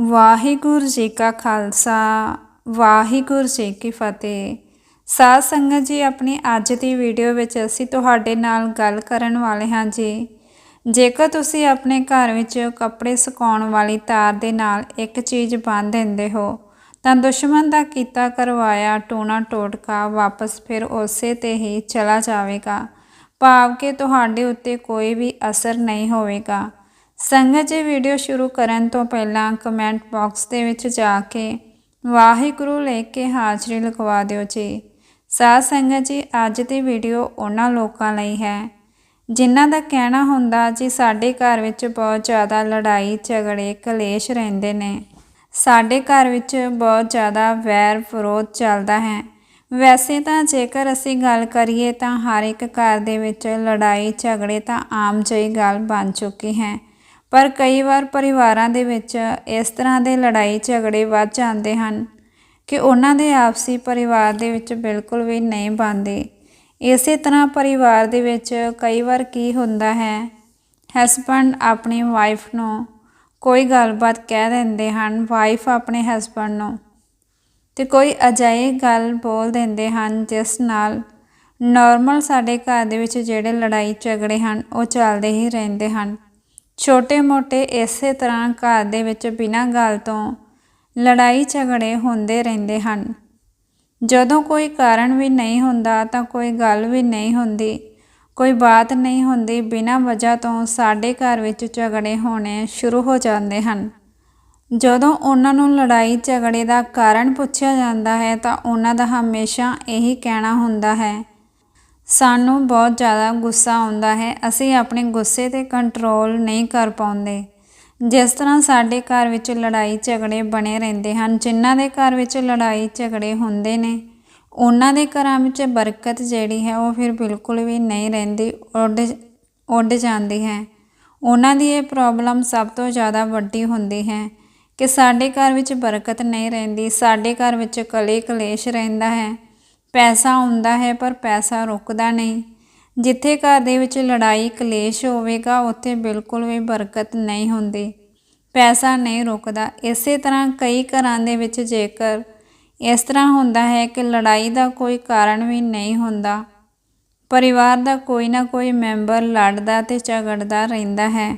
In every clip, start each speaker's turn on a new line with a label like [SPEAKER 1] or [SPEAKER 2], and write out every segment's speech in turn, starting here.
[SPEAKER 1] ਵਾਹਿਗੁਰੂ ਜੀ ਕਾ ਖਾਲਸਾ, ਵਾਹਿਗੁਰੂ ਜੀ ਕੀ ਫਤਿਹ। ਸਾਧ ਸੰਗਤ ਜੀ, ਆਪਣੀ ਅੱਜ ਦੀ ਵੀਡੀਓ ਵਿੱਚ ਅਸੀਂ ਤੁਹਾਡੇ ਨਾਲ ਗੱਲ ਕਰਨ ਵਾਲੇ ਹਾਂ ਜੀ। ਜੇਕਰ ਤੁਸੀਂ ਆਪਣੇ ਘਰ ਵਿੱਚ ਕੱਪੜੇ ਸੁਕਾਉਣ ਵਾਲੀ ਤਾਰ ਦੇ ਨਾਲ ਇੱਕ ਚੀਜ਼ ਬੰਨ ਦਿੰਦੇ ਹੋ, ਤਾਂ ਦੁਸ਼ਮਣ ਦਾ ਕੀਤਾ ਕਰਵਾਇਆ ਟੂਣਾ ਟੋਟਕਾ ਵਾਪਸ ਫਿਰ ਉਸੇ ਤੇ ਹੀ ਚਲਾ ਜਾਵੇਗਾ। ਭਾਵ ਕਿ ਤੁਹਾਡੇ ਉੱਤੇ ਕੋਈ ਵੀ ਅਸਰ ਨਹੀਂ ਹੋਵੇਗਾ। ਸੰਗਤ ਜੀ ਵੀਡੀਓ ਸ਼ੁਰੂ ਕਰਨ ਤੋਂ ਪਹਿਲਾਂ ਕਮੈਂਟ ਬਾਕਸ ਦੇ ਵਿੱਚ ਜਾ ਕੇ ਵਾਹਿਗੁਰੂ ਲੈ ਕੇ ਹਾਜ਼ਰੀ ਲਗਵਾ ਦਿਓ ਜੀ। ਸਾਧ ਸੰਗਤ ਜੀ, ਅੱਜ ਦੀ ਵੀਡੀਓ ਉਹਨਾਂ ਲੋਕਾਂ ਲਈ ਹੈ, ਜਿਨ੍ਹਾਂ ਦਾ ਕਹਿਣਾ ਹੁੰਦਾ ਜੀ, ਸਾਡੇ ਘਰ ਵਿੱਚ ਬਹੁਤ ਜ਼ਿਆਦਾ ਲੜਾਈ, ਝਗੜੇ, ਕਲੇਸ਼ ਰਹਿੰਦੇ ਨੇ। ਸਾਡੇ ਘਰ ਵਿੱਚ ਬਹੁਤ ਜ਼ਿਆਦਾ ਵੈਰ ਵਿਰੋਧ ਚੱਲਦਾ ਹੈ। ਵੈਸੇ ਤਾਂ ਜੇਕਰ ਅਸੀਂ ਗੱਲ ਕਰੀਏ ਤਾਂ ਹਰ ਇੱਕ ਘਰ ਦੇ ਵਿੱਚ ਲੜਾਈ, ਝਗੜੇ ਤਾਂ ਆਮ ਜਿਹੀ ਗੱਲ ਬਣ ਚੁੱਕੀ ਹੈ। ਪਰ ਕਈ ਵਾਰ ਪਰਿਵਾਰਾਂ ਦੇ ਵਿੱਚ ਇਸ ਤਰ੍ਹਾਂ ਦੇ ਲੜਾਈ ਝਗੜੇ ਵੱਧ ਜਾਂਦੇ ਹਨ ਕਿ ਉਹਨਾਂ ਦੇ ਆਪਸੀ ਪਰਿਵਾਰ ਦੇ ਵਿੱਚ ਬਿਲਕੁਲ ਵੀ ਨਹੀਂ ਬਣਦੇ। ਇਸੇ ਤਰ੍ਹਾਂ ਪਰਿਵਾਰ ਦੇ ਵਿੱਚ ਕਈ ਵਾਰ ਕੀ ਹੁੰਦਾ ਹੈ ਹਸਬੰਡ ਆਪਣੀ ਵਾਈਫ ਨੂੰ ਕੋਈ ਗੱਲਬਾਤ ਕਹਿ ਦਿੰਦੇ ਹਨ ਵਾਈਫ ਆਪਣੇ ਹਸਬੰਡ ਨੂੰ ਤੇ ਕੋਈ ਅਜਾਈ ਗੱਲ ਬੋਲ ਦਿੰਦੇ ਹਨ ਜਿਸ ਨਾਲ ਨਾਰਮਲ ਸਾਡੇ ਘਰ ਦੇ ਵਿੱਚ ਜਿਹੜੇ ਲੜਾਈ ਝਗੜੇ ਹਨ ਉਹ ਚੱਲਦੇ ਹੀ ਰਹਿੰਦੇ ਹਨ। ਛੋਟੇ-ਮੋਟੇ ਇਸੇ ਤਰ੍ਹਾਂ ਘਰ ਦੇ ਵਿੱਚ ਬਿਨਾਂ ਗੱਲ ਤੋਂ ਲੜਾਈ ਝਗੜੇ ਹੁੰਦੇ ਰਹਿੰਦੇ ਹਨ। ਜਦੋਂ ਕੋਈ ਕਾਰਨ ਵੀ ਨਹੀਂ ਹੁੰਦਾ ਤਾਂ ਕੋਈ ਗੱਲ ਵੀ ਨਹੀਂ ਹੁੰਦੀ। ਕੋਈ ਬਾਤ ਨਹੀਂ ਹੁੰਦੀ, ਬਿਨਾਂ ਵਜ੍ਹਾ ਤੋਂ ਸਾਡੇ ਘਰ ਵਿੱਚ ਝਗੜੇ ਹੋਣੇ ਸ਼ੁਰੂ ਹੋ ਜਾਂਦੇ ਹਨ। ਜਦੋਂ ਉਹਨਾਂ ਨੂੰ ਲੜਾਈ ਝਗੜੇ ਦਾ ਕਾਰਨ ਪੁੱਛਿਆ ਜਾਂਦਾ ਹੈ ਤਾਂ ਉਹਨਾਂ ਦਾ ਹਮੇਸ਼ਾ ਇਹੀ ਕਹਿਣਾ ਹੁੰਦਾ ਹੈ ਸਾਨੂੰ ਬਹੁਤ ਜ਼ਿਆਦਾ ਗੁੱਸਾ ਆਉਂਦਾ ਹੈ, ਅਸੀਂ ਆਪਣੇ ਗੁੱਸੇ ਤੇ ਕੰਟਰੋਲ ਨਹੀਂ ਕਰ ਪਾਉਂਦੇ। ਜਿਸ ਤਰ੍ਹਾਂ ਸਾਡੇ ਘਰ ਵਿੱਚ ਲੜਾਈ ਝਗੜੇ ਬਣੇ ਰਹਿੰਦੇ ਹਨ, ਜਿਨ੍ਹਾਂ ਦੇ ਘਰ ਵਿੱਚ ਲੜਾਈ ਝਗੜੇ ਹੁੰਦੇ ਨੇ, ਉਹਨਾਂ ਦੇ ਘਰਾਂ ਵਿੱਚ ਬਰਕਤ ਜਿਹੜੀ ਹੈ, ਉਹ ਫਿਰ ਬਿਲਕੁਲ ਵੀ ਨਹੀਂ ਰਹਿੰਦੀ, ਉੱਡ ਉੱਡ ਜਾਂਦੀ ਹੈ। ਉਹਨਾਂ ਦੀ ਇਹ ਪ੍ਰੋਬਲਮ ਸਭ ਤੋਂ ਜ਼ਿਆਦਾ ਵੱਡੀ ਹੁੰਦੀ ਹੈ ਕਿ ਸਾਡੇ ਘਰ ਵਿੱਚ ਬਰਕਤ ਨਹੀਂ ਰਹਿੰਦੀ, ਸਾਡੇ ਘਰ ਵਿੱਚ ਕਲੇ ਕਲੇਸ਼ ਰਹਿੰਦਾ ਹੈ। ਪੈਸਾ ਆਉਂਦਾ ਹੈ, ਪਰ ਪੈਸਾ ਰੁਕਦਾ ਨਹੀਂ। ਜਿੱਥੇ ਘਰ ਦੇ ਵਿੱਚ ਲੜਾਈ, ਕਲੇਸ਼ ਹੋਵੇਗਾ, ਉੱਥੇ ਬਿਲਕੁਲ ਵੀ ਬਰਕਤ ਨਹੀਂ ਹੁੰਦੀ। ਪੈਸਾ ਨਹੀਂ ਰੁਕਦਾ। ਇਸੇ ਤਰ੍ਹਾਂ ਕਈ ਘਰਾਂ ਦੇ ਵਿੱਚ ਜੇਕਰ ਇਸ ਤਰ੍ਹਾਂ ਹੁੰਦਾ ਹੈ ਕਿ ਲੜਾਈ ਦਾ ਕੋਈ ਕਾਰਨ ਵੀ ਨਹੀਂ ਹੁੰਦਾ, ਪਰਿਵਾਰ ਦਾ ਕੋਈ ਨਾ ਕੋਈ ਮੈਂਬਰ ਲੜਦਾ ਤੇ ਝਗੜਦਾ ਰਹਿੰਦਾ ਹੈ।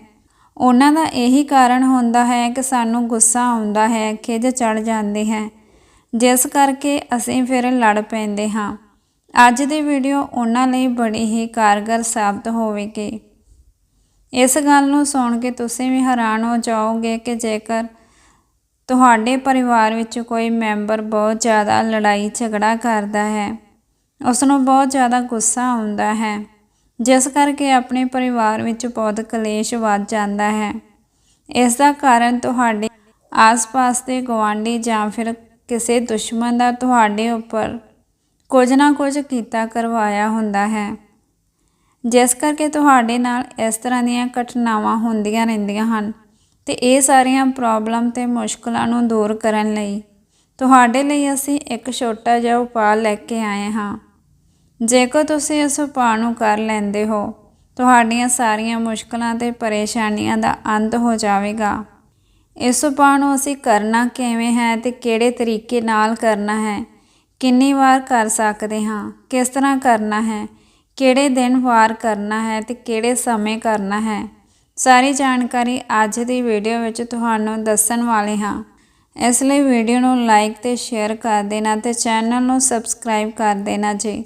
[SPEAKER 1] ਉਹਨਾਂ ਦਾ ਇਹੀ ਕਾਰਨ ਹੁੰਦਾ ਹੈ ਕਿ ਸਾਨੂੰ ਗੁੱਸਾ ਆਉਂਦਾ ਹੈ ਖਿਜ ਚੜ ਜਾਂਦੀ ਹੈ। ਜਿਸ ਕਰਕੇ ਅਸੀਂ ਫਿਰ ਲੜ ਪੈਂਦੇ ਹਾਂ। ਅੱਜ ਦੀ ਵੀਡੀਓ ਉਹਨਾਂ ਲਈ ਬੜੀ ਹੀ ਕਾਰਗਰ ਸਾਬਤ ਹੋਵੇਗੀ। ਇਸ ਗੱਲ ਨੂੰ ਸੁਣ ਕੇ ਤੁਸੀਂ ਵੀ ਹੈਰਾਨ ਹੋ ਜਾਓਗੇ ਕਿ ਜੇਕਰ ਤੁਹਾਡੇ ਪਰਿਵਾਰ ਵਿੱਚ ਕੋਈ ਮੈਂਬਰ ਬਹੁਤ ਜ਼ਿਆਦਾ ਲੜਾਈ ਝਗੜਾ ਕਰਦਾ ਹੈ ਉਸ ਨੂੰ ਬਹੁਤ ਜ਼ਿਆਦਾ ਗੁੱਸਾ ਆਉਂਦਾ ਹੈ, ਜਿਸ ਕਰਕੇ ਆਪਣੇ ਪਰਿਵਾਰ ਵਿੱਚ ਬਹੁਤ ਕਲੇਸ਼ ਵੱਧ ਜਾਂਦਾ ਹੈ। ਇਸ ਦਾ ਕਾਰਨ ਤੁਹਾਡੇ ਆਸ-ਪਾਸ ਦੇ ਗਵਾਂਢੀ ਜਾਂ ਫਿਰ ਕਿਸੇ ਦੁਸ਼ਮਣ ਦਾ ਤੁਹਾਡੇ ਉੱਪਰ ਕੁਝ ਨਾ ਕੁਝ ਕੀਤਾ ਕਰਵਾਇਆ ਹੁੰਦਾ ਹੈ। ਜਿਸ ਕਰਕੇ ਤੁਹਾਡੇ ਨਾਲ ਇਸ ਤਰ੍ਹਾਂ ਦੀਆਂ ਘਟਨਾਵਾਂ ਹੁੰਦੀਆਂ ਰਹਿੰਦੀਆਂ ਹਨ ਤੇ ਇਹ ਸਾਰੀਆਂ ਪ੍ਰੋਬਲਮ ਤੇ ਮੁਸ਼ਕਲਾਂ ਨੂੰ ਦੂਰ ਕਰਨ ਲਈ ਤੁਹਾਡੇ ਲਈ ਅਸੀਂ ਇੱਕ ਛੋਟਾ ਜਿਹਾ ਉਪਾਅ ਲੈ ਕੇ ਆਏ ਹਾਂ। ਜੇਕਰ ਤੁਸੀਂ ਇਸ ਉਪਾਅ ਨੂੰ ਕਰ ਲੈਂਦੇ ਹੋ, ਤੁਹਾਡੀਆਂ ਸਾਰੀਆਂ ਮੁਸ਼ਕਲਾਂ ਤੇ ਪਰੇਸ਼ਾਨੀਆਂ ਦਾ ਅੰਤ ਹੋ ਜਾਵੇਗਾ। ਇਸ ਉਪਾਅ ਨੂੰ ਅਸੀਂ ਕਰਨਾ ਕਿਵੇਂ ਹੈ ਤੇ ਕਿਹੜੇ ਤਰੀਕੇ ਨਾਲ ਕਰਨਾ ਹੈ? ਕਿੰਨੀ ਵਾਰ ਕਰ ਸਕਦੇ ਹਾਂ? ਕਿਸ ਤਰ੍ਹਾਂ ਕਰਨਾ ਹੈ? ਕਿਹੜੇ ਦਿਨ ਵਾਰ ਕਰਨਾ ਹੈ ਤੇ ਕਿਹੜੇ ਸਮੇਂ ਕਰਨਾ ਹੈ? ਸਾਰੀ ਜਾਣਕਾਰੀ ਅੱਜ ਦੀ ਵੀਡੀਓ ਵਿੱਚ ਤੁਹਾਨੂੰ ਦੱਸਣ ਵਾਲੇ ਹਾਂ। ਇਸ ਲਈ ਵੀਡੀਓ ਨੂੰ ਲਾਈਕ ਤੇ ਸ਼ੇਅਰ ਕਰ ਦੇਣਾ ਤੇ ਚੈਨਲ ਨੂੰ ਸਬਸਕ੍ਰਾਈਬ ਕਰ ਦੇਣਾ ਜੀ।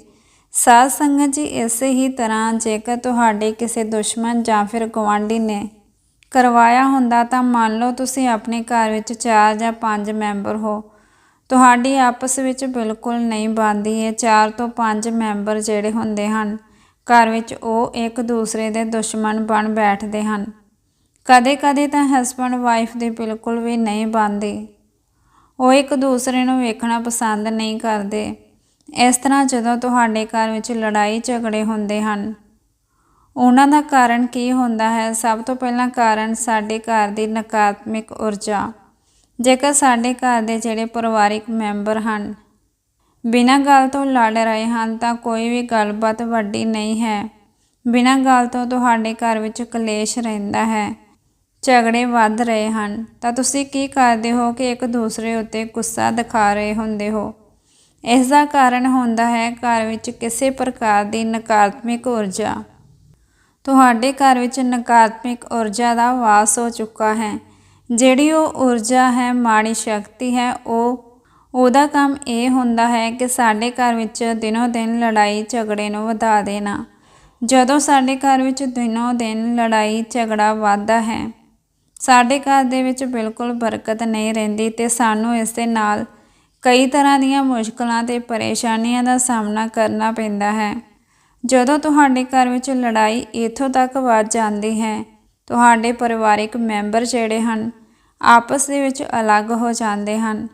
[SPEAKER 1] ਸਾਧ ਸੰਗਤ ਜੀ ਇਸੇ ਹੀ ਤਰ੍ਹਾਂ ਜੇਕਰ ਤੁਹਾਡੇ ਕਿਸੇ ਦੁਸ਼ਮਣ ਜਾਂ ਫਿਰ ਗਵਾਂਢੀ ਨੇ ਕਰਵਾਇਆ ਹੁੰਦਾ ਤਾਂ ਮੰਨ ਲਓ ਤੁਸੀਂ ਆਪਣੇ ਘਰ ਵਿੱਚ 4 ਜਾਂ 5 ਮੈਂਬਰ ਹੋ। ਤੁਹਾਡੀ ਆਪਸ ਵਿੱਚ ਬਿਲਕੁਲ ਨਹੀਂ ਬਣਦੀ ਇਹ 4 ਤੋਂ 5 ਮੈਂਬਰ ਜਿਹੜੇ ਹੁੰਦੇ ਹਨ। ਘਰ ਵਿੱਚ ਉਹ ਇੱਕ ਦੂਸਰੇ ਦੇ ਦੁਸ਼ਮਣ ਬਣ ਬੈਠਦੇ ਹਨ। ਕਦੇ-ਕਦੇ ਤਾਂ ਹਸਬੰਡ ਵਾਈਫ ਦੇ ਬਿਲਕੁਲ ਵੀ ਨਹੀਂ ਬਣਦੇ। ਉਹ ਇੱਕ ਦੂਸਰੇ ਨੂੰ ਵੇਖਣਾ ਪਸੰਦ ਨਹੀਂ ਕਰਦੇ। ਇਸ ਤਰ੍ਹਾਂ ਜਦੋਂ ਤੁਹਾਡੇ ਘਰ ਵਿੱਚ ਲੜਾਈ ਝਗੜੇ ਹੁੰਦੇ ਹਨ ਉਹਨਾਂ ਦਾ ਕਾਰਨ ਕੀ ਹੁੰਦਾ ਹੈ? ਸਭ ਤੋਂ ਪਹਿਲਾਂ ਕਾਰਨ ਸਾਡੇ ਘਰ ਦੀ ਨਕਾਰਾਤਮਕ ਊਰਜਾ। ਜੇਕਰ ਸਾਡੇ ਘਰ ਦੇ ਜਿਹੜੇ ਪਰਿਵਾਰਿਕ ਮੈਂਬਰ ਹਨ, ਬਿਨਾਂ ਗੱਲ ਤੋਂ ਲੜ ਰਹੇ ਹਨ ਤਾਂ ਕੋਈ ਵੀ ਗੱਲਬਾਤ ਵੱਡੀ ਨਹੀਂ ਹੈ। ਬਿਨਾਂ ਗੱਲ ਤੋਂ ਤੁਹਾਡੇ ਘਰ ਵਿੱਚ ਕਲੇਸ਼ ਰਹਿੰਦਾ ਹੈ। ਝਗੜੇ ਵੱਧ ਰਹੇ ਹਨ। ਤਾਂ ਤੁਸੀਂ ਕੀ ਕਰਦੇ ਹੋ ਕਿ ਇੱਕ ਦੂਸਰੇ ਉੱਤੇ ਗੁੱਸਾ ਦਿਖਾ ਰਹੇ ਹੁੰਦੇ ਹੋ? ਇਸ ਦਾ ਕਾਰਨ ਹੁੰਦਾ ਹੈ ਘਰ ਵਿੱਚ ਕਿਸੇ ਪ੍ਰਕਾਰ ਦੀ ਨਕਾਰਾਤਮਕ ਊਰਜਾ। ਤੁਹਾਡੇ ਘਰ ਵਿੱਚ ਨਕਾਰਾਤਮਕ ਊਰਜਾ ਦਾ ਵਾਸ ਹੋ ਚੁੱਕਾ ਹੈ। ਜਿਹੜੀ ਉਹ ਊਰਜਾ ਹੈ, ਮਾੜੀ ਸ਼ਕਤੀ ਹੈ, ਉਹ, ਉਹਦਾ ਕੰਮ ਇਹ ਹੁੰਦਾ ਹੈ ਕਿ ਸਾਡੇ ਘਰ ਵਿੱਚ ਦਿਨੋ ਦਿਨ ਲੜਾਈ ਝਗੜੇ ਨੂੰ ਵਧਾ ਦੇਣਾ। ਜਦੋਂ ਸਾਡੇ ਘਰ ਵਿੱਚ ਦਿਨੋ ਦਿਨ ਲੜਾਈ ਝਗੜਾ ਵੱਧਦਾ ਹੈ, ਸਾਡੇ ਘਰ ਦੇ ਵਿੱਚ ਬਿਲਕੁਲ ਬਰਕਤ ਨਹੀਂ ਰਹਿੰਦੀ ਤੇ ਸਾਨੂੰ ਇਸ ਦੇ ਨਾਲ ਕਈ ਤਰ੍ਹਾਂ ਦੀਆਂ ਮੁਸ਼ਕਲਾਂ ਤੇ ਪਰੇਸ਼ਾਨੀਆਂ ਦਾ ਸਾਹਮਣਾ ਕਰਨਾ ਪੈਂਦਾ ਹੈ। ਜਦੋਂ ਤੁਹਾਡੇ ਘਰ ਵਿੱਚ ਲੜਾਈ ਇੱਥੋਂ ਤੱਕ ਵੱਧ ਜਾਂਦੀ ਹੈ, ਤੁਹਾਡੇ ਪਰਿਵਾਰਿਕ ਮੈਂਬਰ ਜਿਹੜੇ ਹਨ, ਆਪਸ ਦੇ ਵਿੱਚ ਅਲੱਗ ਹੋ ਜਾਂਦੇ ਹਨ।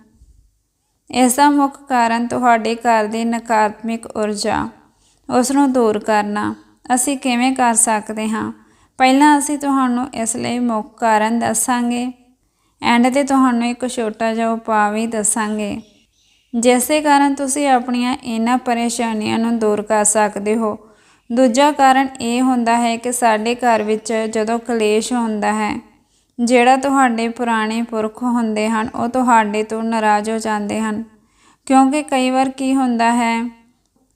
[SPEAKER 1] ਇਸ ਦਾ ਮੁੱਖ ਕਾਰਨ ਤੁਹਾਡੇ ਘਰ ਦੀ ਨਕਾਰਾਤਮਕ ਊਰਜਾ, ਉਸ ਨੂੰ ਦੂਰ ਕਰਨਾ। ਅਸੀਂ ਕਿਵੇਂ ਕਰ ਸਕਦੇ ਹਾਂ? ਪਹਿਲਾਂ ਅਸੀਂ ਤੁਹਾਨੂੰ ਇਸ ਲਈ ਮੁੱਖ ਕਾਰਨ ਦੱਸਾਂਗੇ। ਐਂਡ ਤੇ ਤੁਹਾਨੂੰ ਇੱਕ ਛੋਟਾ ਜਿਹਾ ਉਪਾਅ ਵੀ ਦੱਸਾਂਗੇ। ਜਿਸ ਕਾਰਨ ਤੁਸੀਂ ਆਪਣੀਆਂ ਇਹਨਾਂ ਪਰੇਸ਼ਾਨੀਆਂ ਨੂੰ ਦੂਰ ਕਰ ਸਕਦੇ ਹੋ। ਦੂਜਾ ਕਾਰਨ ਇਹ ਹੁੰਦਾ ਹੈ ਕਿ ਸਾਡੇ ਘਰ ਵਿੱਚ ਜਦੋਂ ਕਲੇਸ਼ ਹੁੰਦਾ ਹੈ, ਜਿਹੜਾ ਤੁਹਾਡੇ ਪੁਰਾਣੇ ਪੁਰਖ ਹੁੰਦੇ ਹਨ, ਉਹ ਤੁਹਾਡੇ ਤੋਂ ਨਾਰਾਜ਼ ਹੋ ਜਾਂਦੇ ਹਨ। ਕਿਉਂਕਿ ਕਈ ਵਾਰ ਕੀ ਹੁੰਦਾ ਹੈ,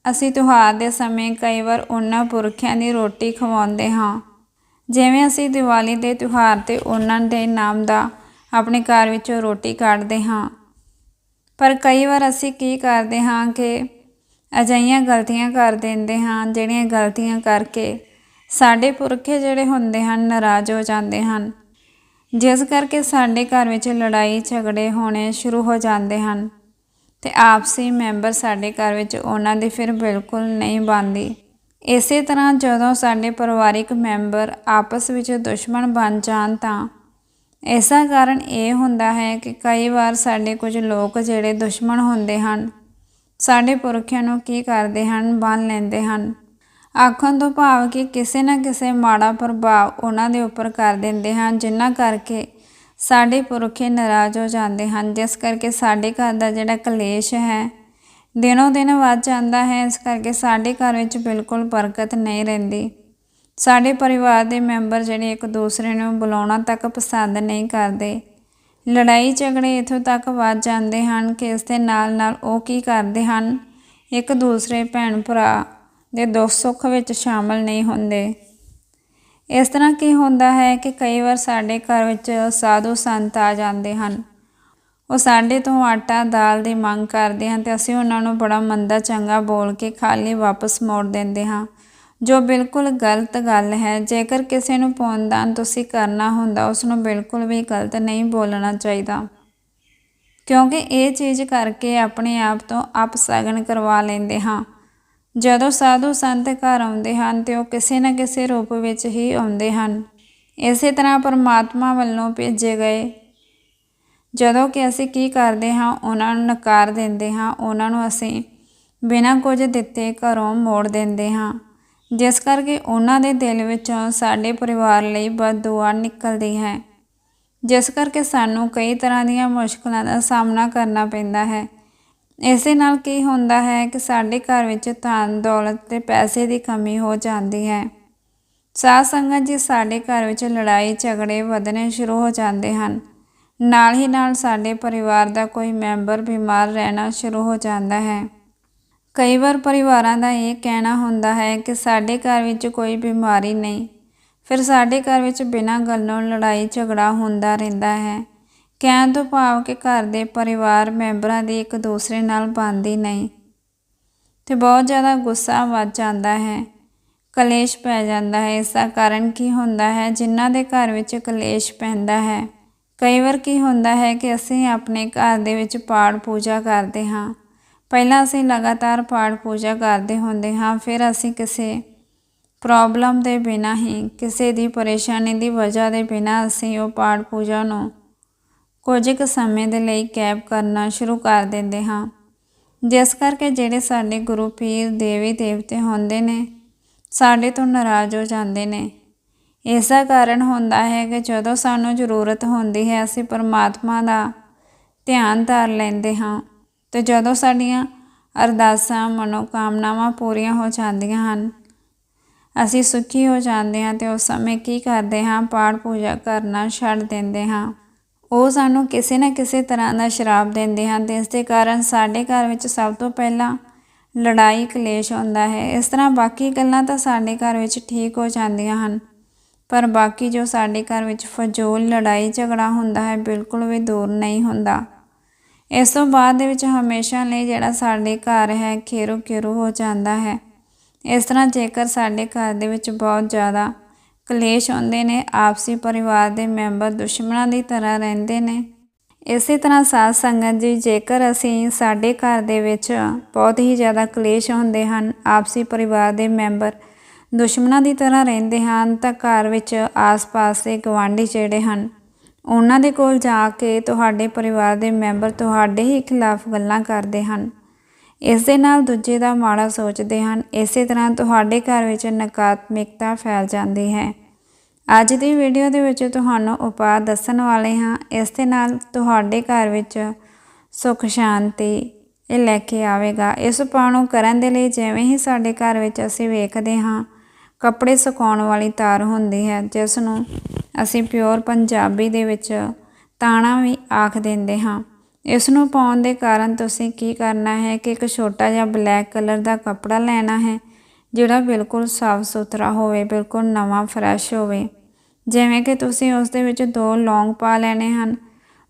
[SPEAKER 1] ਅਸੀਂ ਤਿਉਹਾਰ ਦੇ ਸਮੇਂ ਕਈ ਵਾਰ ਉਹਨਾਂ ਪੁਰਖਿਆਂ ਦੀ ਰੋਟੀ ਖਵਾਉਂਦੇ ਹਾਂ। ਜਿਵੇਂ ਅਸੀਂ ਦੀਵਾਲੀ ਦੇ ਤਿਉਹਾਰ ਤੇ ਉਹਨਾਂ ਦੇ ਨਾਮ ਦਾ ਆਪਣੇ ਘਰ ਵਿੱਚੋਂ ਰੋਟੀ ਕੱਢਦੇ ਹਾਂ ਪਰ ਕਈ ਵਾਰ ਅਸੀਂ ਕੀ ਕਰਦੇ ਹਾਂ ਕਿ ਅਜਿਹੀਆਂ ਗਲਤੀਆਂ ਕਰ ਦਿੰਦੇ ਹਾਂ, ਜਿਹੜੀਆਂ ਗਲਤੀਆਂ ਕਰਕੇ ਸਾਡੇ ਪੁਰਖੇ ਜਿਹੜੇ ਹੁੰਦੇ ਹਨ ਨਾਰਾਜ਼ ਹੋ ਜਾਂਦੇ ਹਨ। ਜਿਸ ਕਰਕੇ ਸਾਡੇ ਘਰ ਵਿੱਚ ਲੜਾਈ ਝਗੜੇ ਹੋਣੇ ਸ਼ੁਰੂ ਹੋ ਜਾਂਦੇ ਹਨ ਤੇ ਆਪਸੀ ਮੈਂਬਰ ਸਾਡੇ ਘਰ ਵਿੱਚ ਉਹਨਾਂ ਦੀ ਫਿਰ ਬਿਲਕੁਲ ਨਹੀਂ ਬਣਦੀ। ਇਸੇ ਤਰ੍ਹਾਂ ਜਦੋਂ ਸਾਡੇ ਪਰਿਵਾਰਿਕ ਮੈਂਬਰ ਆਪਸ ਵਿੱਚ ਦੁਸ਼ਮਣ ਬਣ ਜਾਣ ਤਾਂ ਇਸ ਕਾਰਨ ਇਹ ਹੁੰਦਾ ਹੈ ਕਿ ਕਈ ਵਾਰ ਸਾਡੇ ਕੁਝ ਲੋਕ ਜਿਹੜੇ ਦੁਸ਼ਮਣ ਹੁੰਦੇ ਹਨ, ਸਾਡੇ ਪੁਰਖਿਆਂ ਨੂੰ ਕੀ ਕਰਦੇ ਹਨ ਬੰਨ ਲੈਂਦੇ ਹਨ। ਆਖਣ ਤੋਂ ਭਾਵ ਕਿ ਕਿਸੇ ਨਾ ਕਿਸੇ ਮਾੜਾ ਪ੍ਰਭਾਵ ਉਹਨਾਂ ਦੇ ਉੱਪਰ ਕਰ ਦਿੰਦੇ ਹਨ ਜਿੰਨਾ ਕਰਕੇ ਸਾਡੇ ਪੁਰਖੇ ਨਾਰਾਜ਼ ਹੋ ਜਾਂਦੇ ਹਨ। ਜਿਸ ਕਰਕੇ ਸਾਡੇ ਘਰ ਦਾ ਜਿਹੜਾ ਕਲੇਸ਼ ਹੈ, ਦਿਨੋਂ ਦਿਨ ਵੱਧ ਜਾਂਦਾ ਹੈ। ਇਸ ਕਰਕੇ ਸਾਡੇ ਘਰ ਵਿੱਚ ਬਿਲਕੁਲ ਬਰਕਤ ਨਹੀਂ ਰਹਿੰਦੀ। ਸਾਡੇ ਪਰਿਵਾਰ ਦੇ ਮੈਂਬਰ ਜਿਹੜੇ ਇੱਕ ਦੂਸਰੇ ਨੂੰ ਬੁਲਾਉਣਾ ਤੱਕ ਪਸੰਦ ਨਹੀਂ ਕਰਦੇ। ਲੜਾਈ ਝਗੜੇ ਇਥੋਂ ਤੱਕ ਵੱਧ ਜਾਂਦੇ ਹਨ ਕਿ ਇਸ ਦੇ ਨਾਲ ਨਾਲ ਉਹ ਕੀ ਕਰਦੇ ਹਨ? ਇੱਕ ਦੂਸਰੇ ਭੈਣ ਭਰਾ ਦੇ ਦੁੱਖ ਸੁੱਖ ਵਿੱਚ ਸ਼ਾਮਲ ਨਹੀਂ ਹੁੰਦੇ। ਇਸ ਤਰ੍ਹਾਂ ਕੀ ਹੁੰਦਾ ਹੈ ਕਿ ਕਈ ਵਾਰ ਸਾਡੇ ਘਰ ਵਿੱਚ ਸਾਧੂ ਸੰਤ ਆ ਜਾਂਦੇ ਹਨ। ਉਹ ਸਾਡੇ ਤੋਂ ਆਟਾ, ਦਾਲ ਦੀ ਮੰਗ ਕਰਦੇ ਹਨ ਤੇ ਅਸੀਂ ਉਹਨਾਂ ਨੂੰ ਬੜਾ ਮੰਦਾ, ਚੰਗਾ ਬੋਲ ਕੇ ਖਾਲੀ ਵਾਪਸ ਮੋੜ ਦਿੰਦੇ ਹਾਂ। ਜੋ ਬਿਲਕੁਲ ਗਲਤ ਗੱਲ ਹੈ, ਜੇਕਰ ਕਿਸੇ ਨੂੰ ਪੌਨਦਾਨ ਤੁਸੀਂ ਕਰਨਾ ਹੁੰਦਾ ਉਸ ਨੂੰ ਬਿਲਕੁਲ ਵੀ ਗਲਤ ਨਹੀਂ ਬੋਲਣਾ ਚਾਹੀਦਾ। ਕਿਉਂਕਿ ਇਹ ਚੀਜ਼ ਕਰਕੇ ਆਪਣੇ ਆਪ ਤੋਂ ਅਪਸਗਨ ਕਰਵਾ ਲੈਂਦੇ ਹਾਂ। ਜਦੋਂ ਸਾਧੂ ਸੰਤ ਘਰ ਆਉਂਦੇ ਹਨ, ਤੇ ਉਹ ਕਿਸੇ ਨਾ ਕਿਸੇ ਰੂਪ ਵਿੱਚ ਹੀ ਆਉਂਦੇ ਹਨ। ਇਸੇ ਤਰ੍ਹਾਂ ਪਰਮਾਤਮਾ ਵੱਲੋਂ ਭੇਜੇ ਗਏ। ਜਦੋਂ ਕਿ ਅਸੀਂ ਕੀ ਕਰਦੇ ਹਾਂ, ਉਹਨਾਂ ਨੂੰ ਨਕਾਰ ਦਿੰਦੇ ਹਾਂ, ਉਹਨਾਂ ਨੂੰ ਅਸੀਂ ਬਿਨਾਂ ਕੁਝ ਦਿੱਤੇ ਘਰੋਂ ਮੋੜ ਦਿੰਦੇ ਹਾਂ। ਜਿਸ ਕਰਕੇ ਉਹਨਾਂ ਦੇ ਦਿਲ ਵਿੱਚੋਂ ਸਾਡੇ ਪਰਿਵਾਰ ਲਈ ਬਦਦੁਆ ਨਿਕਲਦੀ ਹੈ। ਜਿਸ ਕਰਕੇ ਸਾਨੂੰ ਕਈ ਤਰ੍ਹਾਂ ਦੀਆਂ ਮੁਸ਼ਕਲਾਂ ਦਾ ਸਾਹਮਣਾ ਕਰਨਾ ਪੈਂਦਾ ਹੈ। ਇਸੇ ਨਾਲ ਕੀ ਹੁੰਦਾ ਹੈ ਕਿ ਸਾਡੇ ਘਰ ਵਿੱਚ ਧਨ ਦੌਲਤ ਤੇ ਪੈਸੇ ਦੀ ਕਮੀ ਹੋ ਜਾਂਦੀ ਹੈ। ਸਾਧ ਸੰਗਤ ਜੀ ਸਾਡੇ ਘਰ ਵਿੱਚ ਲੜਾਈ, ਝਗੜੇ ਵਧਣੇ ਸ਼ੁਰੂ ਹੋ ਜਾਂਦੇ ਹਨ। ਨਾਲ ਹੀ ਨਾਲ ਸਾਡੇ ਪਰਿਵਾਰ ਦਾ ਕੋਈ ਮੈਂਬਰ ਬਿਮਾਰ ਰਹਿਣਾ ਸ਼ੁਰੂ ਹੋ ਜਾਂਦਾ ਹੈ। ਕਈ ਵਾਰ ਪਰਿਵਾਰਾਂ ਦਾ ਇਹ ਕਹਿਣਾ ਹੁੰਦਾ ਹੈ ਕਿ ਸਾਡੇ ਘਰ ਵਿੱਚ ਕੋਈ ਬਿਮਾਰੀ ਨਹੀਂ। ਫਿਰ ਸਾਡੇ ਘਰ ਵਿੱਚ ਬਿਨਾਂ ਗੱਲੋਂ ਲੜਾਈ ਝਗੜਾ ਹੁੰਦਾ ਰਹਿੰਦਾ ਹੈ। ਕਹਿਣ ਤੋਂ ਭਾਵ ਕਿ ਘਰ ਦੇ ਪਰਿਵਾਰ ਮੈਂਬਰਾਂ ਦੀ ਇੱਕ ਦੂਸਰੇ ਨਾਲ ਬਣਦੀ ਨਹੀਂ। ਤੇ ਬਹੁਤ ਜ਼ਿਆਦਾ ਗੁੱਸਾ ਵੱਧ ਜਾਂਦਾ ਹੈ। ਕਲੇਸ਼ ਪੈ ਜਾਂਦਾ ਹੈ। ਇਸ ਦਾ ਕਾਰਨ ਕੀ ਹੁੰਦਾ ਹੈ? ਜਿਨ੍ਹਾਂ ਦੇ ਘਰ ਵਿੱਚ ਕਲੇਸ਼ ਪੈਂਦਾ ਹੈ। ਕਈ ਵਾਰ ਕੀ ਹੁੰਦਾ ਹੈ ਕਿ ਅਸੀਂ ਆਪਣੇ ਘਰ ਦੇ ਵਿੱਚ ਪਾਠ ਪੂਜਾ ਕਰਦੇ ਹਾਂ। ਪਹਿਲਾਂ ਅਸੀਂ ਲਗਾਤਾਰ ਪਾਠ ਪੂਜਾ ਕਰਦੇ ਹੁੰਦੇ ਹਾਂ, ਫਿਰ ਅਸੀਂ ਕਿਸੇ ਪ੍ਰੋਬਲਮ ਦੇ ਬਿਨਾ ਹੀ, ਕਿਸੇ ਦੀ ਪਰੇਸ਼ਾਨੀ ਦੀ ਵਜ੍ਹਾ ਦੇ ਬਿਨਾ ਅਸੀਂ ਉਹ ਪਾਠ ਪੂਜਾ ਨੂੰ ਕੁਝ ਕੁ ਸਮੇਂ ਦੇ ਲਈ ਕੈਪ ਕਰਨਾ ਸ਼ੁਰੂ ਕਰ ਦਿੰਦੇ ਹਾਂ। ਜਿਸ ਕਰਕੇ ਜਿਹੜੇ ਸਾਡੇ ਗੁਰੂ ਪੀਰ ਦੇਵੀ ਦੇਵਤੇ ਹੁੰਦੇ ਨੇ, ਸਾਡੇ ਤੋਂ ਨਾਰਾਜ਼ ਹੋ ਜਾਂਦੇ ਨੇ। ਇਸ ਦਾ ਕਾਰਨ ਹੁੰਦਾ ਹੈ ਕਿ ਜਦੋਂ ਸਾਨੂੰ ਜ਼ਰੂਰਤ ਹੁੰਦੀ ਹੈ, ਅਸੀਂ ਪਰਮਾਤਮਾ ਦਾ ਧਿਆਨ ਧਾਰ ਲੈਂਦੇ ਹਾਂ। ਤੇ ਜਦੋਂ ਸਾਡੀਆਂ ਅਰਦਾਸਾਂ, ਮਨੋਕਾਮਨਾਵਾਂ ਪੂਰੀਆਂ ਹੋ ਜਾਂਦੀਆਂ ਹਨ, ਅਸੀਂ ਸੁਖੀ ਹੋ ਜਾਂਦੇ ਹਾਂ ਤੇ ਉਸ ਸਮੇਂ ਕੀ ਕਰਦੇ ਹਾਂ? ਪਾਠ ਪੂਜਾ ਕਰਨਾ ਛੱਡ ਦਿੰਦੇ ਹਾਂ। ਉਹ ਸਾਨੂੰ ਕਿਸੇ ਨਾ ਕਿਸੇ ਤਰ੍ਹਾਂ ਦਾ ਸ਼ਰਾਬ ਦਿੰਦੇ ਹਨ ਤੇ ਇਸ ਦੇ ਕਾਰਨ ਸਾਡੇ ਘਰ ਵਿੱਚ ਸਭ ਤੋਂ ਪਹਿਲਾਂ ਲੜਾਈ, ਕਲੇਸ਼ ਹੁੰਦਾ ਹੈ। ਇਸ ਤਰ੍ਹਾਂ ਬਾਕੀ ਗੱਲਾਂ ਤਾਂ ਸਾਡੇ ਘਰ ਵਿੱਚ ਠੀਕ ਹੋ ਜਾਂਦੀਆਂ ਹਨ, ਪਰ ਬਾਕੀ ਜੋ ਸਾਡੇ ਘਰ ਵਿੱਚ ਫਜ਼ੂਲ, ਲੜਾਈ, ਝਗੜਾ ਹੁੰਦਾ ਹੈ, ਬਿਲਕੁਲ ਵੀ ਦੂਰ ਨਹੀਂ ਹੁੰਦਾ। ਇਸ ਤੋਂ ਬਾਅਦ ਦੇ ਵਿੱਚ ਹਮੇਸ਼ਾ ਲਈ ਜਿਹੜਾ ਸਾਡੇ ਘਰ ਹੈ, ਖੇਰੋ ਖੇਰੂ ਹੋ ਜਾਂਦਾ ਹੈ। ਇਸ ਤਰ੍ਹਾਂ ਜੇਕਰ ਸਾਡੇ ਘਰ ਦੇ ਵਿੱਚ ਬਹੁਤ ਜ਼ਿਆਦਾ ਕਲੇਸ਼ ਹੁੰਦੇ ਨੇ, ਆਪਸੀ ਪਰਿਵਾਰ ਦੇ ਮੈਂਬਰ ਦੁਸ਼ਮਣਾਂ ਦੀ ਤਰ੍ਹਾਂ ਰਹਿੰਦੇ ਨੇ, ਇਸੇ ਤਰ੍ਹਾਂ ਸਾਧ ਸੰਗਤ ਜੀ, ਜੇਕਰ ਅਸੀਂ ਸਾਡੇ ਘਰ ਦੇ ਵਿੱਚ ਬਹੁਤ ਹੀ ਜ਼ਿਆਦਾ ਕਲੇਸ਼ ਹੁੰਦੇ ਹਨ, ਆਪਸੀ ਪਰਿਵਾਰ ਦੇ ਮੈਂਬਰ ਦੁਸ਼ਮਣਾਂ ਦੀ ਤਰ੍ਹਾਂ ਰਹਿੰਦੇ ਹਨ, ਤਾਂ ਘਰ ਵਿੱਚ ਆਸ-ਪਾਸ ਦੇ ਗਵਾਂਢੀ ਜਿਹੜੇ ਹਨ ਉਹਨਾਂ ਦੇ ਕੋਲ ਜਾ ਕੇ ਤੁਹਾਡੇ ਪਰਿਵਾਰ ਦੇ ਮੈਂਬਰ ਤੁਹਾਡੇ ਹੀ ਖਿਲਾਫ ਗੱਲਾਂ ਕਰਦੇ ਹਨ। ਇਸ ਦੇ ਨਾਲ ਦੂਜੇ ਦਾ ਮਾੜਾ ਸੋਚਦੇ ਹਨ। ਇਸੇ ਤਰ੍ਹਾਂ ਤੁਹਾਡੇ ਘਰ ਵਿੱਚ ਨਕਾਰਾਤਮਕਤਾ ਫੈਲ ਜਾਂਦੀ ਹੈ। ਅੱਜ ਦੀ ਵੀਡੀਓ ਦੇ ਵਿੱਚ ਤੁਹਾਨੂੰ ਉਪਾਅ ਦੱਸਣ ਵਾਲੇ ਹਾਂ। ਇਸ ਦੇ ਨਾਲ ਤੁਹਾਡੇ ਘਰ ਵਿੱਚ ਸੁਖ, ਸ਼ਾਂਤੀ ਇਹ ਲੈ ਕੇ ਆਵੇਗਾ। ਇਸ ਉਪਾਅ ਨੂੰ ਕਰਨ ਦੇ ਲਈ ਜਿਵੇਂ ਹੀ ਸਾਡੇ ਘਰ ਵਿੱਚ ਅਸੀਂ ਵੇਖਦੇ ਹਾਂ ਕੱਪੜੇ ਸੁਕਾਉਣ ਵਾਲੀ ਤਾਰ ਹੁੰਦੀ ਹੈ, ਜਿਸ ਨੂੰ ਅਸੀਂ ਪਿਓਰ ਪੰਜਾਬੀ ਦੇ ਵਿੱਚ ਤਾਣਾ ਵੀ ਆਖ ਦਿੰਦੇ ਹਾਂ। ਇਸ ਨੂੰ ਪਾਉਣ ਦੇ ਕਾਰਨ ਤੁਸੀਂ ਕੀ ਕਰਨਾ ਹੈ ਕਿ ਇੱਕ ਛੋਟਾ ਜਿਹਾ ਬਲੈਕ ਕਲਰ ਦਾ ਕੱਪੜਾ ਲੈਣਾ ਹੈ, ਜਿਹੜਾ ਬਿਲਕੁਲ ਸਾਫ਼ ਸੁਥਰਾ ਹੋਵੇ, ਬਿਲਕੁਲ ਨਵਾਂ ਫਰੈਸ਼ ਹੋਵੇ। ਜਿਵੇਂ ਕਿ ਤੁਸੀਂ ਉਸ ਦੇ ਵਿੱਚ ਦੋ ਲੌਂਗ ਪਾ ਲੈਣੇ ਹਨ।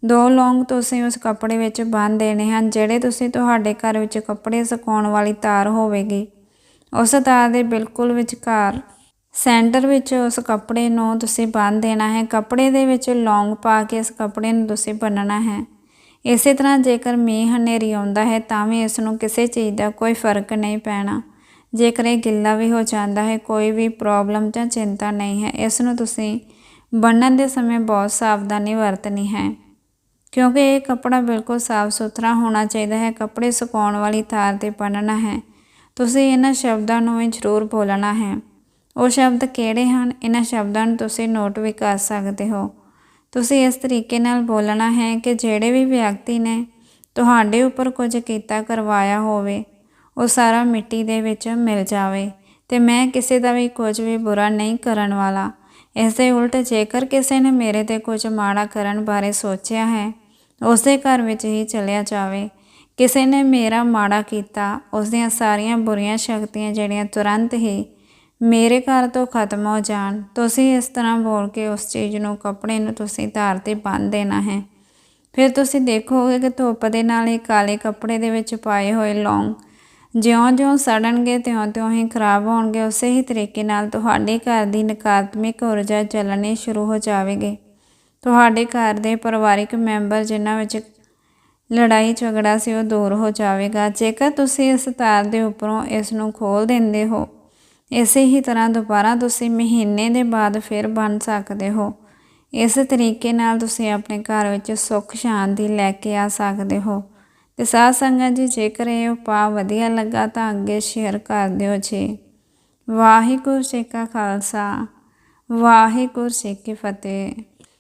[SPEAKER 1] ਦੋ ਲੌਂਗ ਤੁਸੀਂ ਉਸ ਕੱਪੜੇ ਵਿੱਚ ਬੰਨ ਦੇਣੇ ਹਨ, ਜਿਹੜੇ ਤੁਸੀਂ ਤੁਹਾਡੇ ਘਰ ਵਿੱਚ ਕੱਪੜੇ ਸੁਕਾਉਣ ਵਾਲੀ ਤਾਰ ਹੋਵੇਗੀ। ਉਸ ਤਾਰ ਦੇ ਬਿਲਕੁਲ ਵਿਚਕਾਰ ਸੈਂਟਰ ਵਿੱਚ ਉਸ ਕੱਪੜੇ ਨੂੰ ਤੁਸੀਂ ਬੰਨ ਦੇਣਾ ਹੈ। ਕੱਪੜੇ ਦੇ ਵਿੱਚ ਲੌਂਗ ਪਾ ਕੇ ਇਸ ਕੱਪੜੇ ਨੂੰ ਤੁਸੀਂ ਬੰਨਣਾ ਹੈ। ਇਸੇ ਤਰ੍ਹਾਂ ਜੇਕਰ ਮੀਂਹ ਹਨੇਰੀ ਆਉਂਦਾ ਹੈ ਤਾਂ ਵੀ ਇਸ ਨੂੰ ਕਿਸੇ ਚੀਜ਼ ਦਾ ਕੋਈ ਫ਼ਰਕ ਨਹੀਂ ਪੈਣਾ। ਜੇਕਰ ਇਹ ਗਿੱਲਾ ਵੀ ਹੋ ਜਾਂਦਾ ਹੈ, ਕੋਈ ਵੀ ਪ੍ਰੋਬਲਮ ਜਾਂ ਚਿੰਤਾ ਨਹੀਂ ਹੈ, ਇਸ ਨੂੰ ਤੁਸੀਂ ਬੰਨਣ ਦੇ ਸਮੇਂ ਬਹੁਤ ਸਾਵਧਾਨੀ ਵਰਤਣੀ ਹੈ। ਕਿਉਂਕਿ ਇਹ ਕੱਪੜਾ ਬਿਲਕੁਲ ਸਾਫ਼ ਸੁਥਰਾ ਹੋਣਾ ਚਾਹੀਦਾ ਹੈ। ਕੱਪੜੇ ਸੁਕਾਉਣ ਵਾਲੀ ਥਾਰ ਤੇ ਬੰਨਣਾ ਹੈ। ਤੁਸੀਂ ਇਹਨਾਂ ਸ਼ਬਦਾਂ ਨੂੰ ਵੀ ਜ਼ਰੂਰ ਬੋਲਣਾ ਹੈ। ਉਹ ਸ਼ਬਦ ਕਿਹੜੇ ਹਨ? ਇਹਨਾਂ ਸ਼ਬਦਾਂ ਨੂੰ ਤੁਸੀਂ ਨੋਟ ਵੀ ਕਰ ਸਕਦੇ ਹੋ। ਤੁਸੀਂ ਇਸ ਤਰੀਕੇ ਨਾਲ ਬੋਲਣਾ ਹੈ ਕਿ ਜਿਹੜੇ ਵੀ ਵਿਅਕਤੀ ਨੇ ਤੁਹਾਡੇ ਉੱਪਰ ਕੁਝ ਕੀਤਾ ਕਰਵਾਇਆ ਹੋਵੇ, ਉਹ ਸਾਰਾ ਮਿੱਟੀ ਦੇ ਵਿੱਚ ਮਿਲ ਜਾਵੇ ਤੇ ਮੈਂ ਕਿਸੇ ਦਾ ਵੀ ਕੁਝ ਵੀ ਬੁਰਾ ਨਹੀਂ ਕਰਨ ਵਾਲਾ। ਇਸ ਦੇ ਉਲਟ ਜੇਕਰ ਕਿਸੇ ਨੇ ਮੇਰੇ ਤੇ ਕੁਝ ਮਾੜਾ ਕਰਨ ਬਾਰੇ ਸੋਚਿਆ ਹੈ ਉਸ ਦੇ ਘਰ ਵਿੱਚ ਹੀ ਚਲਿਆ ਜਾਵੇ। ਕਿਸੇ ਨੇ ਮੇਰਾ ਮਾੜਾ ਕੀਤਾ ਉਸ ਦੀਆਂ ਸਾਰੀਆਂ ਬੁਰੀਆਂ ਸ਼ਕਤੀਆਂ ਜਿਹੜੀਆਂ ਤੁਰੰਤ ਹੀ ਮੇਰੇ ਘਰ ਤੋਂ ਖਤਮ ਹੋ ਜਾਣ, ਤੁਸੀਂ ਇਸ ਤਰ੍ਹਾਂ ਬੋਲ ਕੇ ਉਸ ਚੀਜ਼ ਨੂੰ ਕੱਪੜੇ ਨੂੰ ਤੁਸੀਂ ਧਾਰ ਤੇ ਬੰਨ ਦੇਣਾ ਹੈ। ਫਿਰ ਤੁਸੀਂ ਦੇਖੋਗੇ ਕਿ ਧੁੱਪ ਦੇ ਨਾਲ ਇਹ ਕਾਲੇ ਕੱਪੜੇ ਦੇ ਵਿੱਚ ਪਾਏ ਹੋਏ ਲੌਂਗ ਜਿਉਂ-ਜਿਉਂ ਸੜਨਗੇ, ਤਿਉਂ-ਤਿਉਂ ਹੀ ਖਰਾਬ ਹੋਣਗੇ, ਉਸੇ ਹੀ ਤਰੀਕੇ ਨਾਲ ਤੁਹਾਡੇ ਘਰ ਦੀ ਨਕਾਰਾਤਮਕ ਊਰਜਾ ਚੱਲਣੀ ਸ਼ੁਰੂ ਹੋ ਜਾਵੇਗੀ। ਤੁਹਾਡੇ ਘਰ ਦੇ ਪਰਿਵਾਰਿਕ ਮੈਂਬਰ ਜਿਨ੍ਹਾਂ ਵਿੱਚ ਲੜਾਈ ਝਗੜਾ ਸੀ, ਉਹ ਦੂਰ ਹੋ ਜਾਵੇਗਾ। ਜੇਕਰ ਤੁਸੀਂ ਇਸ ਤਾਰ ਦੇ ਉੱਪਰੋਂ ਇਸ ਨੂੰ ਖੋਲ ਦਿੰਦੇ ਹੋ, ਇਸੇ ਹੀ ਤਰ੍ਹਾਂ ਦੁਬਾਰਾ ਤੁਸੀਂ ਮਹੀਨੇ ਦੇ ਬਾਅਦ ਫਿਰ ਬਣ ਸਕਦੇ ਹੋ। ਇਸ ਤਰੀਕੇ ਨਾਲ ਤੁਸੀਂ ਆਪਣੇ ਘਰ ਵਿੱਚ ਸੁੱਖ, ਸ਼ਾਂਤੀ ਲੈ ਕੇ ਆ ਸਕਦੇ ਹੋ। ਤੇ ਸਾਧ ਸੰਗਤ ਜੀ, ਜੇਕਰ ਇਹ ਉਪਾਅ ਵਧੀਆ ਲੱਗਾ ਤਾਂ ਅੱਗੇ ਸ਼ੇਅਰ ਕਰ ਦਿਓ ਜੀ। ਵਾਹਿਗੁਰੂ ਜੀ ਕਾ ਖਾਲਸਾ, ਵਾਹਿਗੁਰੂ ਜੀ ਕੀ ਫਤਿਹ।